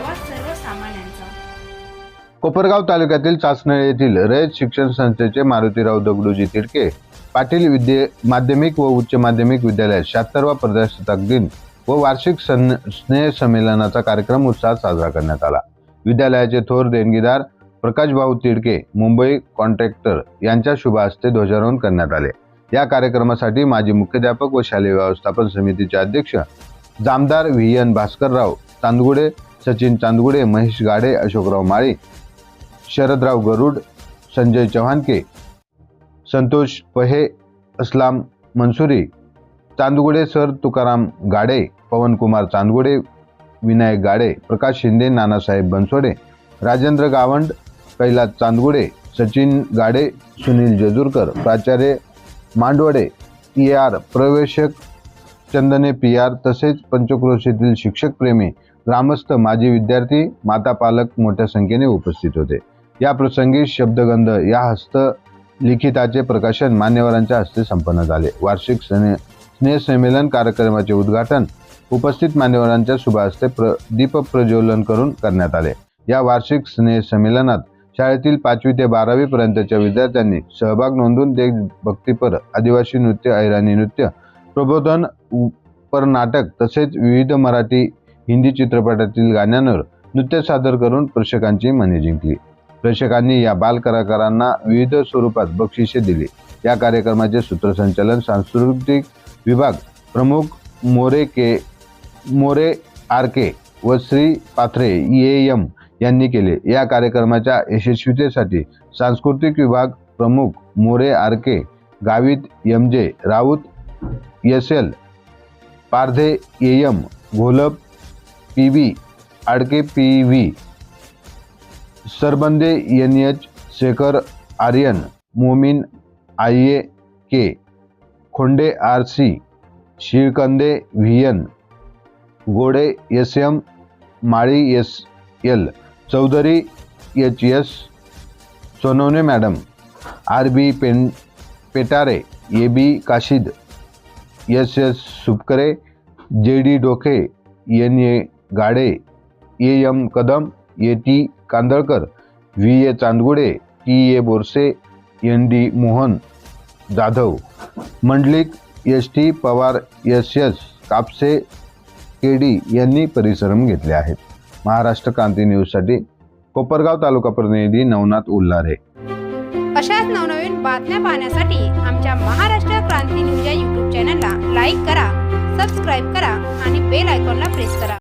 आवाज सर्वसामान्यांचा. कोपरगाव तालुक्यातील चाचणे येथील रयत शिक्षण संस्थेचे मारुतीराव दगडूजी तिडके पाटील विद्ये माध्यमिक व उच्च माध्यमिक विद्यालयात शहात्तरवा प्रजासत्ताक दिन व वार्षिक सन स्नेह संमेलनाचा कार्यक्रम उत्साहात साजरा करण्यात आला. विद्यालयाचे थोर देणगीदार प्रकाशभाऊ तिडके मुंबई कॉन्ट्रॅक्टर यांच्या शुभ हस्ते ध्वजारोहण करण्यात आले. या कार्यक्रमासाठी माजी मुख्याध्यापक व शालेय व्यवस्थापन समितीचे अध्यक्ष Jamdar V N Bhaskarrao Chandgude Sachin Chandgude Mahesh Gade Ashokrao Mali Sharadrao Garud Sanjay Chavhanke Santosh Pahe Aslam Mansuri Chandgude sir Tukaram Gade Pawankumar Chandgude Vinayak Gade Prakash Shinde Nanasaheb Bansode Rajendra Gawand Kailas Chandgude Sachin Gade Sunil Jejurkar प्राचार्य Mandavde E R प्रवेशक Chandane P R तसेच पंचक्रोशीतील शिक्षक प्रेमी ग्रामस्थ माजी विद्यार्थी माता पालक मोठ्या संख्येने उपस्थित होते. या प्रसंगी शब्दगंध या हस्त लिखिताचे प्रकाशन मान्यवरांच्या हस्ते संपन्न झाले. वार्षिक स्ने स्नेहसंमेलन कार्यक्रमाचे उद्घाटन उपस्थित मान्यवरांच्या शुभहस्ते प्र दीप प्रज्वलन करून करण्यात आले. या वार्षिक स्नेह संमेलनात शाळेतील पाचवी ते बारावी पर्यंतच्या विद्यार्थ्यांनी सहभाग नोंदवून देशभक्तीपर आदिवासी नृत्य ऐराणी नृत्य प्रबोधन पर नाटक तसेच विविध मराठी हिंदी चित्रपटातील गाण्यांवर नृत्य सादर करून प्रेक्षकांची मने जिंकली. प्रेक्षकांनी या बालकलाकारांना विविध स्वरूपात बक्षिसे दिली. या कार्यक्रमाचे सूत्रसंचालन सांस्कृतिक विभाग प्रमुख More K More R K व श्री पाथरे ए एम यांनी केले. या कार्यक्रमाच्या यशस्वीतेसाठी सांस्कृतिक विभाग प्रमुख More R K Gavit M J Raut S L Pardhe A M Gholap P V Adke P V. Sarbande N H Shekhar Aryan Momin I A K. Khonde R C. Shilkande V N. Gode S M. Mali S L. Chaudhari H S. Sonawane madam. R B pen Petare A B Kashid. S S Supkare J D Doke N A. Gade A M Kadam A T Kandalkar V A Chandgude T A Borse N D Mohan Jadhav. Mandlik S T Pawar S S Kapse K D यांनी परिश्रम घेतले आहेत. महाराष्ट्र क्रांती न्यूजसाठी कोपरगाव तालुका प्रतिनिधी नवनाथ उल्लारे अशाच नवनवीन बातम्या पाहण्यासाठी आमच्या महाराष्ट्र क्रांती न्यूज या यूट्यूब चॅनलला लाईक करा सबस्क्राईब करा आणि बेल आयकॉनला प्रेस करा.